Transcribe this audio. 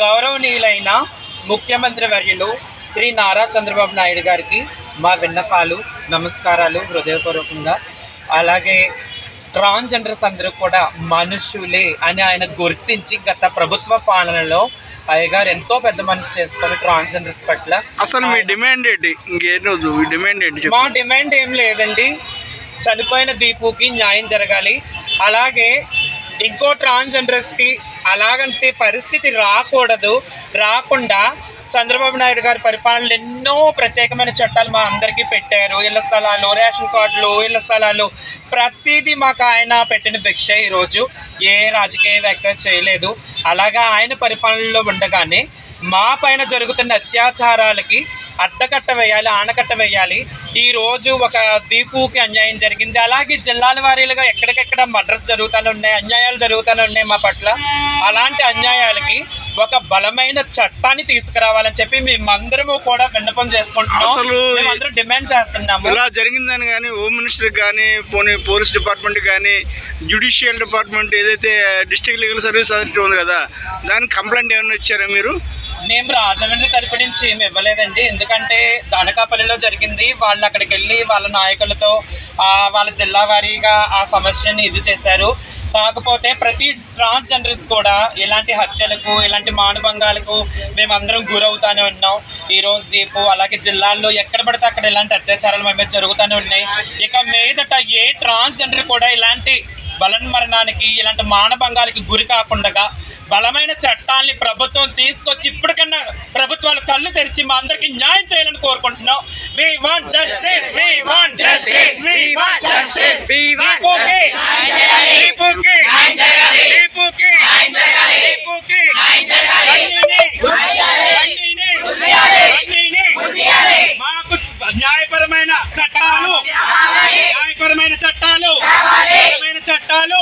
గౌరవనీయులైన ముఖ్యమంత్రి వర్యులు శ్రీ నారా చంద్రబాబు నాయుడు గారికి మా విన్నపాలు నమస్కారాలు హృదయపూర్వకంగా. అలాగే ట్రాన్స్జెండర్స్ అందరూ కూడా మనుషులే అని ఆయన గుర్తించి గత ప్రభుత్వ పాలనలో అయ్యగారు ఎంతో పెద్ద మనసు చేసుకొని ట్రాన్స్జెండర్స్ పట్ల అసలు మీ డిమాండ్ ఏంటి? ఇంకే రోజు మీ డిమాండ్ ఏంటి మా డిమాండ్ ఏం లేదండి. చనిపోయిన దీపుకి న్యాయం జరగాలి. అలాగే ఇంకో ట్రాన్స్జెండర్స్కి అలాగంటే పరిస్థితి రాకూడదు. రాకుండా చంద్రబాబు నాయుడు గారి పరిపాలనలు ఎన్నో ప్రత్యేకమైన చట్టాలు మా అందరికీ పెట్టారు. ఇళ్ళ స్థలాలు రేషన్ కార్డులు ఇళ్ళ స్థలాలు. ప్రతిదీ మాకు ఆయన పెట్టిన భిక్ష ఈరోజు. ఏ రాజకీయ వ్యాఖ్య చేయలేదు. అలాగా ఆయన పరిపాలనలో ఉండగానే మా పైన జరుగుతున్న అత్యాచారాలకి అడ్డకట్ట వేయాలి ఆనకట్ట వేయాలి. ఈ రోజు ఒక దీపుకి అన్యాయం జరిగింది. అలాగే జిల్లాల వారీలుగా ఎక్కడికెక్కడ మర్డర్స్ జరుగుతూనే ఉన్నాయి అన్యాయాలు జరుగుతూనే ఉన్నాయి మా పట్ల. అలాంటి అన్యాయాలకి ఒక బలమైన చట్టాన్ని తీసుకురావాలని చెప్పి మేమందరము కూడా విన్నపం చేసుకుంటున్నాం. మేమందరం డిమాండ్ చేస్తున్నాము. ఇలా జరిగిందని కానీ హోమ్ మినిస్టర్ కానీ పోనీ పోలీస్ డిపార్ట్మెంట్ కానీ జ్యుడిషియల్ డిపార్ట్మెంట్ ఏదైతే డిస్ట్రిక్ట్ లీగల్ సర్వీస్ అథారిటీ ఉంది కదా దానికి కంప్లైంట్ ఏమైనా ఇచ్చారా మీరు? మేము రాజమండ్రి తరపు నుంచి ఏమి ఇవ్వలేదండి. ఎందుకంటే దానకాపల్లిలో జరిగింది. వాళ్ళు అక్కడికి వెళ్ళి వాళ్ళ నాయకులతో వాళ్ళ జిల్లా వారీగా ఆ సమస్యని ఇది చేశారు. కాకపోతే ప్రతి ట్రాన్స్జెండర్స్ కూడా ఇలాంటి హత్యలకు ఇలాంటి మానభంగాలకు మేమందరం గురవుతూనే ఉన్నాం. ఈ రోజు రేపు అలాగే జిల్లాల్లో ఎక్కడ పడితే అక్కడ ఇలాంటి అత్యాచారాలు మేము జరుగుతూనే ఉన్నాయి. ఇక మీదట ఏ ట్రాన్స్జెండర్ కూడా ఇలాంటి బలన్మరణానికి ఇలాంటి మానభంగాలకి గురి కాకుండా బలమైన చట్టాల్ని ప్రభుత్వం తీసుకొచ్చి ఇప్పటికన్నా ప్రభుత్వాలు కళ్ళు తెరిచి మా అందరికి న్యాయం చేయాలని కోరుకుంటున్నాం. అన్నీని అన్నీని మాకు న్యాయపరమైన చట్టాలు. న్యాయపరమైన చట్టాలు. చట్టాలు